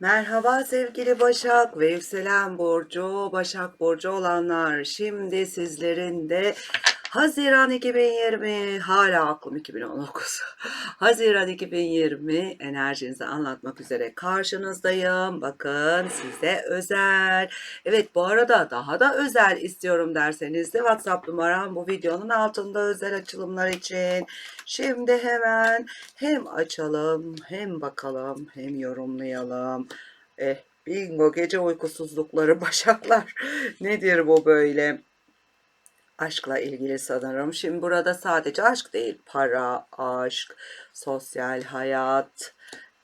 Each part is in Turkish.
Merhaba sevgili Başak ve yükselen burcu, Başak burcu olanlar. Şimdi sizlerin de Haziran 2020, hala aklım 2019. Haziran 2020 enerjinizi anlatmak üzere karşınızdayım. Bakın size özel. Evet bu arada daha da özel istiyorum derseniz de WhatsApp numaram bu videonun altında özel açılımlar için. Şimdi hemen hem açalım hem bakalım hem yorumlayalım. Eh bingo gece uykusuzlukları başaklar. Nedir bu böyle? Aşkla ilgili sanırım. Şimdi burada sadece aşk değil. Para, aşk, sosyal hayat,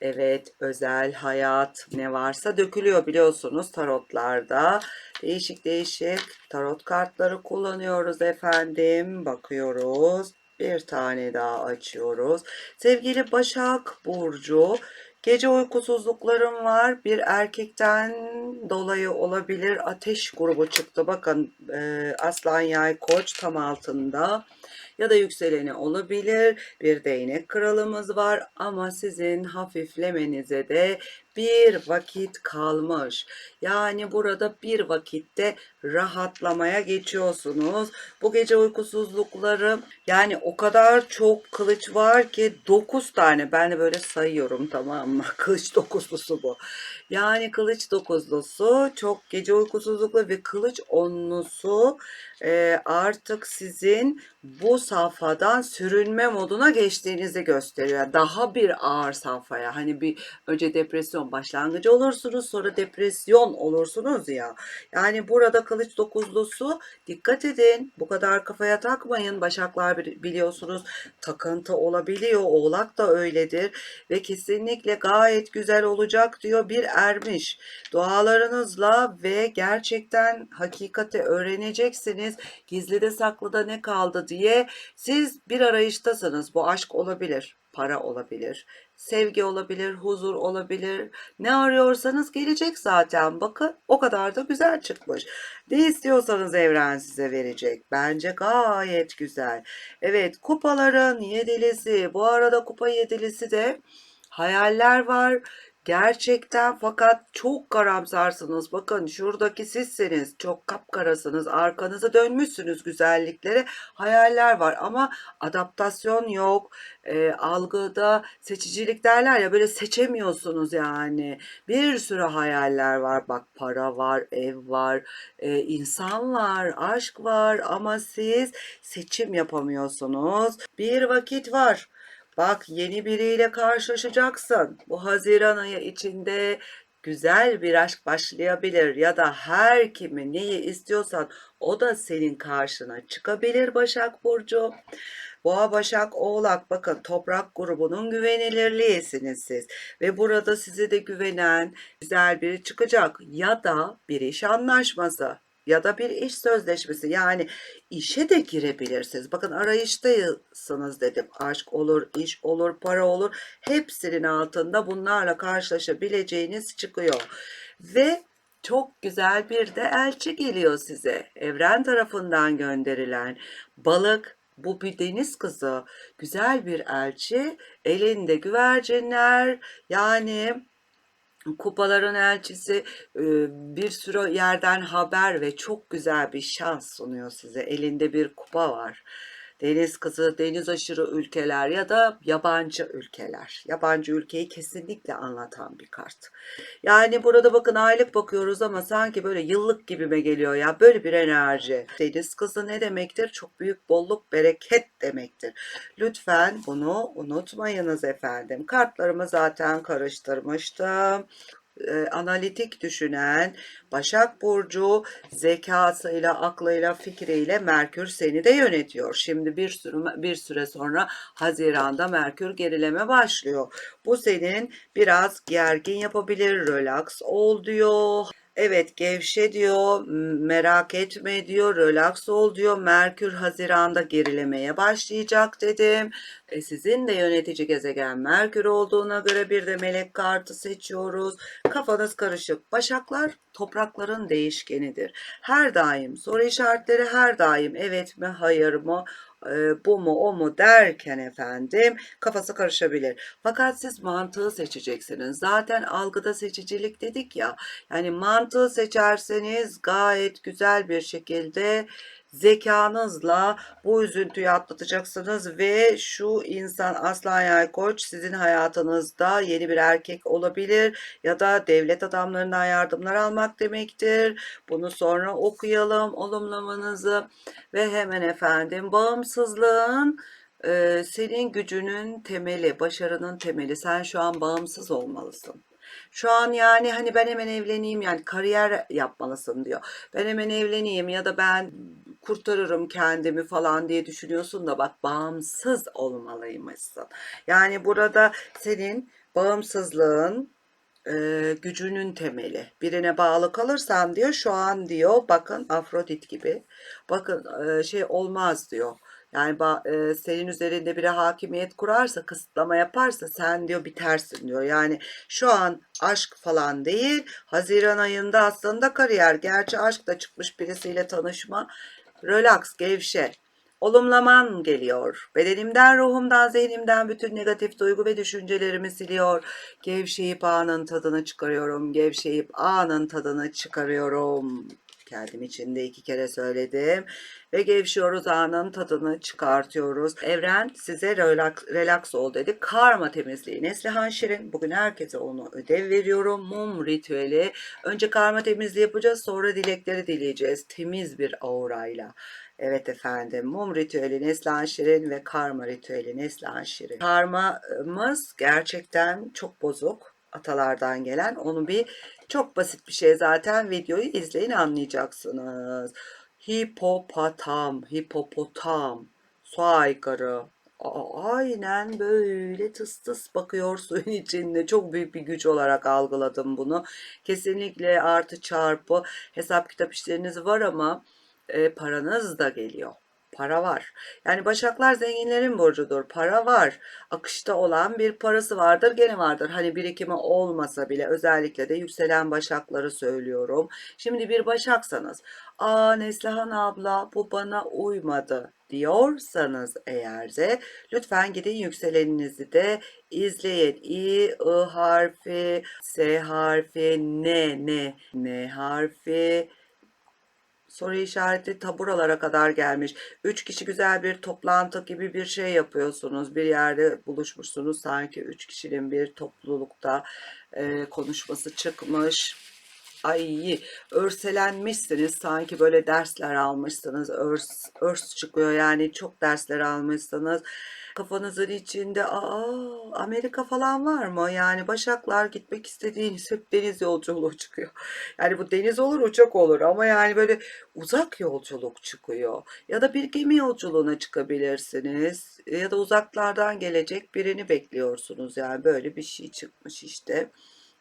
evet özel hayat ne varsa dökülüyor biliyorsunuz tarotlarda. Değişik değişik tarot kartları kullanıyoruz efendim. Bakıyoruz. Bir tane daha açıyoruz. Sevgili Başak Burcu, gece uykusuzluklarım var. Bir erkekten dolayı olabilir. Ateş grubu çıktı. Bakın e, Aslan Yay Koç tam altında. Ya da yükseleni olabilir. Bir değnek kralımız var ama sizin hafiflemenize de bir vakit kalmış. Yani burada bir vakitte rahatlamaya geçiyorsunuz. Bu gece uykusuzlukları yani o kadar çok kılıç var ki 9 tane. Ben de böyle sayıyorum tamam mı? Kılıç dokuzlusu bu. Yani kılıç dokuzlusu çok gece uykusuzlukları ve kılıç onlusu e, artık sizin bu safhadan sürünme moduna geçtiğinizi gösteriyor. Daha bir ağır safhaya hani bir önce depresyon başlangıcı olursunuz sonra depresyon olursunuz ya. Yani burada kılıç dokuzlusu dikkat edin bu kadar kafaya takmayın. Başaklar bili- biliyorsunuz takıntı olabiliyor. Oğlak da öyledir ve kesinlikle gayet güzel olacak diyor bir ermiş. Dualarınızla ve gerçekten hakikati öğreneceksiniz. Gizlide saklıda ne kaldı diye siz bir arayıştasınız. Bu aşk olabilir, para olabilir, sevgi olabilir, huzur olabilir. Ne arıyorsanız gelecek zaten. Bakın o kadar da güzel çıkmış. Ne istiyorsanız evren size verecek. Bence gayet güzel. Evet kupaların yedilisi. Bu arada kupa yedilisi de hayaller var. Gerçekten fakat çok karamsarsınız. Bakın şuradaki sizsiniz. Çok kapkarasınız. Arkanızı dönmüşsünüz güzelliklere. Hayaller var ama adaptasyon yok. E, algıda seçicilik derler ya böyle seçemiyorsunuz yani. Bir sürü hayaller var. Bak para var, ev var, e, insan var, aşk var ama siz seçim yapamıyorsunuz. Bir vakit var. Bak yeni biriyle karşılaşacaksın. Bu Haziran ayı içinde güzel bir aşk başlayabilir ya da her kimi neyi istiyorsan o da senin karşına çıkabilir Başak Burcu. Boğa, Başak, Oğlak bakın toprak grubunun güvenilirliğisiniz siz. Ve burada size de güvenen güzel biri çıkacak ya da bir iş anlaşması ya da bir iş sözleşmesi yani işe de girebilirsiniz. Bakın arayıştasınız dedim. Aşk olur, iş olur, para olur. Hepsinin altında bunlarla karşılaşabileceğiniz çıkıyor. Ve çok güzel bir de elçi geliyor size. Evren tarafından gönderilen balık bu bir deniz kızı. Güzel bir elçi. Elinde güvercinler. Yani Kupaların elçisi e, bir sürü yerden haber ve çok güzel bir şans sunuyor size. Elinde bir kupa var. Deniz kızı, deniz aşırı ülkeler ya da yabancı ülkeler. Yabancı ülkeyi kesinlikle anlatan bir kart. Yani burada bakın aylık bakıyoruz ama sanki böyle yıllık gibime geliyor ya. Böyle bir enerji. Deniz kızı ne demektir? Çok büyük bolluk, bereket demektir. Lütfen bunu unutmayınız efendim. Kartlarımı zaten karıştırmıştım e, analitik düşünen Başak Burcu zekasıyla, aklıyla, fikriyle Merkür seni de yönetiyor. Şimdi bir sürü bir süre sonra Haziran'da Merkür gerileme başlıyor. Bu senin biraz gergin yapabilir, relax ol diyor. Evet gevşe diyor, merak etme diyor, relax ol diyor. Merkür Haziran'da gerilemeye başlayacak dedim. E, sizin de yönetici gezegen Merkür olduğuna göre bir de melek kartı seçiyoruz. Kafanız karışık. Başaklar toprakların değişkenidir. Her daim soru işaretleri her daim evet mi hayır mı e, bu mu o mu derken efendim kafası karışabilir. Fakat siz mantığı seçeceksiniz. Zaten algıda seçicilik dedik ya. Yani mantığı seçerseniz gayet güzel bir şekilde zekanızla bu üzüntüyü atlatacaksınız ve şu insan aslan yay koç sizin hayatınızda yeni bir erkek olabilir ya da devlet adamlarından yardımlar almak demektir. Bunu sonra okuyalım olumlamanızı ve hemen efendim bağımsızlığın e, senin gücünün temeli, başarının temeli. Sen şu an bağımsız olmalısın. Şu an yani hani ben hemen evleneyim yani kariyer yapmalısın diyor. Ben hemen evleneyim ya da ben kurtarırım kendimi falan diye düşünüyorsun da bak bağımsız olmalıymışsın. Yani burada senin bağımsızlığın e, gücünün temeli. Birine bağlı kalırsan diyor şu an diyor bakın Afrodit gibi. Bakın e, şey olmaz diyor. Yani senin üzerinde biri hakimiyet kurarsa, kısıtlama yaparsa sen diyor bitersin diyor. Yani şu an aşk falan değil. Haziran ayında aslında kariyer. Gerçi aşk da çıkmış birisiyle tanışma. Relax, gevşe. Olumlaman geliyor. Bedenimden, ruhumdan, zihnimden bütün negatif duygu ve düşüncelerimi siliyor. Gevşeyip anın tadını çıkarıyorum. Gevşeyip anın tadını çıkarıyorum. Kendim için de iki kere söyledim. Ve gevşiyoruz anın tadını çıkartıyoruz. Evren size relax, relax ol dedi. Karma temizliği. Neslihan Şirin. Bugün herkese onu ödev veriyorum. Mum ritüeli. Önce karma temizliği yapacağız. Sonra dilekleri dileyeceğiz. Temiz bir aurayla. Evet efendim mum ritüeli Neslihan Şirin ve karma ritüeli Neslihan Şirin. Karmamız gerçekten çok bozuk atalardan gelen. Onu bir çok basit bir şey zaten videoyu izleyin anlayacaksınız. Hipopatam, hipopotam, su aygırı. Aynen böyle tıs tıs bakıyor suyun içinde. Çok büyük bir güç olarak algıladım bunu. Kesinlikle artı çarpı hesap kitap işleriniz var ama e, paranız da geliyor. Para var. Yani başaklar zenginlerin burcudur. Para var. Akışta olan bir parası vardır. Gene vardır. Hani birikimi olmasa bile özellikle de yükselen başakları söylüyorum. Şimdi bir başaksanız, aa Neslihan abla bu bana uymadı diyorsanız eğer de lütfen gidin yükseleninizi de izleyin. İ, I harfi, S harfi, N, N, N harfi, soru işareti taburalara kadar gelmiş. Üç kişi güzel bir toplantı gibi bir şey yapıyorsunuz. Bir yerde buluşmuşsunuz. Sanki üç kişinin bir toplulukta e, konuşması çıkmış. Ay örselenmişsiniz. Sanki böyle dersler almışsınız. Örs, örs çıkıyor. Yani çok dersler almışsınız. Kafanızın içinde aa Amerika falan var mı? Yani Başaklar gitmek istediğiniz hep deniz yolculuğu çıkıyor. Yani bu deniz olur uçak olur ama yani böyle uzak yolculuk çıkıyor. Ya da bir gemi yolculuğuna çıkabilirsiniz. Ya da uzaklardan gelecek birini bekliyorsunuz. Yani böyle bir şey çıkmış işte.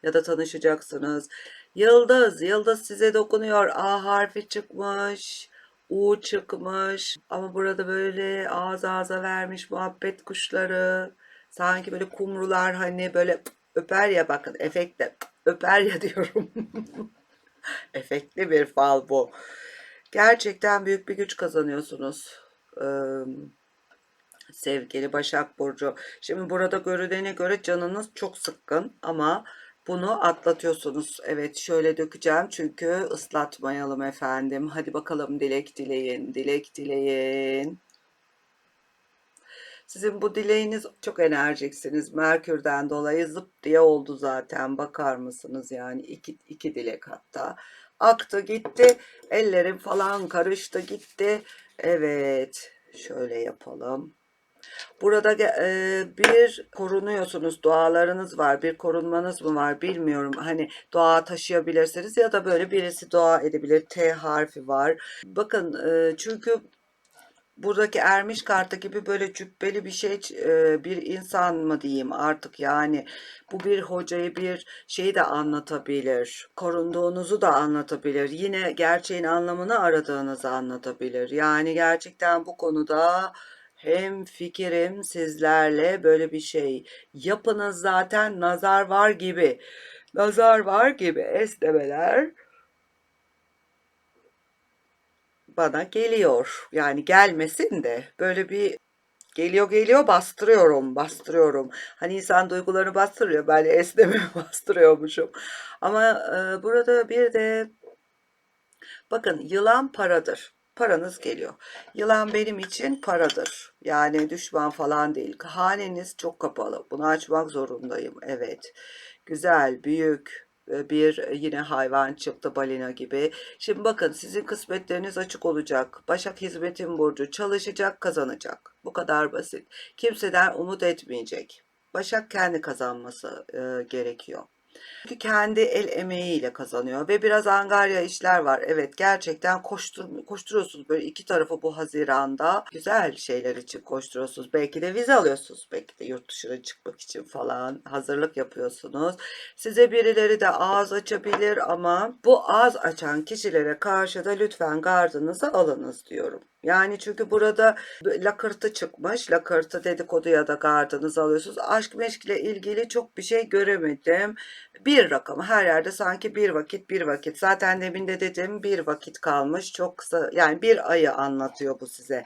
Ya da tanışacaksınız. Yıldız, yıldız size dokunuyor. A harfi çıkmış. U çıkmış. Ama burada böyle ağız ağza vermiş muhabbet kuşları. Sanki böyle kumrular hani böyle öper ya bakın efekte öper ya diyorum. Efektli bir fal bu. Gerçekten büyük bir güç kazanıyorsunuz. Ee, sevgili Başak Burcu. Şimdi burada görülene göre canınız çok sıkkın ama bunu atlatıyorsunuz. Evet şöyle dökeceğim çünkü ıslatmayalım efendim. Hadi bakalım dilek dileyin, dilek dileyin. Sizin bu dileğiniz çok enerjiksiniz. Merkür'den dolayı zıp diye oldu zaten. Bakar mısınız yani iki, iki dilek hatta. Aktı gitti. Ellerim falan karıştı gitti. Evet şöyle yapalım. Burada e, bir korunuyorsunuz, dualarınız var, bir korunmanız mı var bilmiyorum. Hani dua taşıyabilirsiniz ya da böyle birisi dua edebilir. T harfi var. Bakın e, çünkü buradaki ermiş kartı gibi böyle cübbeli bir şey e, bir insan mı diyeyim artık yani bu bir hocayı bir şeyi de anlatabilir korunduğunuzu da anlatabilir yine gerçeğin anlamını aradığınızı anlatabilir yani gerçekten bu konuda hem fikirim sizlerle böyle bir şey. Yapınız zaten nazar var gibi. Nazar var gibi esnemeler. bana geliyor. Yani gelmesin de böyle bir geliyor geliyor bastırıyorum bastırıyorum. Hani insan duygularını bastırıyor. Ben esneme bastırıyormuşum. Ama e, burada bir de bakın yılan paradır. Paranız geliyor. Yılan benim için paradır. Yani düşman falan değil. Haneniz çok kapalı. Bunu açmak zorundayım. Evet. Güzel, büyük e, bir yine hayvan çıktı balina gibi. Şimdi bakın sizin kısmetleriniz açık olacak. Başak hizmetin burcu çalışacak, kazanacak. Bu kadar basit. Kimseden umut etmeyecek. Başak kendi kazanması e, gerekiyor. Çünkü kendi el emeğiyle kazanıyor ve biraz angarya işler var. Evet gerçekten koştur, koşturuyorsunuz böyle iki tarafı bu Haziran'da. Güzel şeyler için koşturuyorsunuz. Belki de vize alıyorsunuz. Belki de yurt dışına çıkmak için falan hazırlık yapıyorsunuz. Size birileri de ağız açabilir ama bu ağız açan kişilere karşı da lütfen gardınızı alınız diyorum. Yani çünkü burada lakırtı çıkmış. Lakırtı dedikodu ya da gardınızı alıyorsunuz. Aşk meşkle ilgili çok bir şey göremedim. Bir rakamı her yerde sanki bir vakit bir vakit. Zaten demin de dedim bir vakit kalmış. Çok kısa yani bir ayı anlatıyor bu size.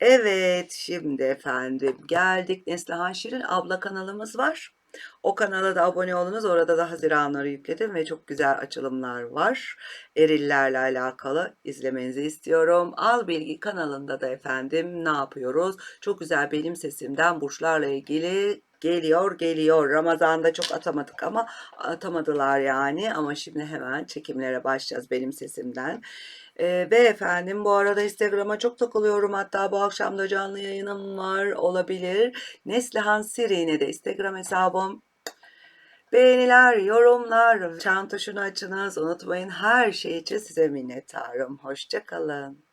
Evet şimdi efendim geldik Neslihan Şirin abla kanalımız var. O kanala da abone olunuz. Orada da Haziranları yükledim ve çok güzel açılımlar var. Erillerle alakalı izlemenizi istiyorum. Al Bilgi kanalında da efendim ne yapıyoruz? Çok güzel benim sesimden burçlarla ilgili geliyor geliyor. Ramazan'da çok atamadık ama atamadılar yani. Ama şimdi hemen çekimlere başlayacağız benim sesimden. Ee, ve efendim bu arada Instagram'a çok takılıyorum. Hatta bu akşam da canlı yayınım var olabilir. Neslihan Siri'ne de Instagram hesabım. Beğeniler, yorumlar, çan açınız. Unutmayın her şey için size minnettarım. Hoşçakalın.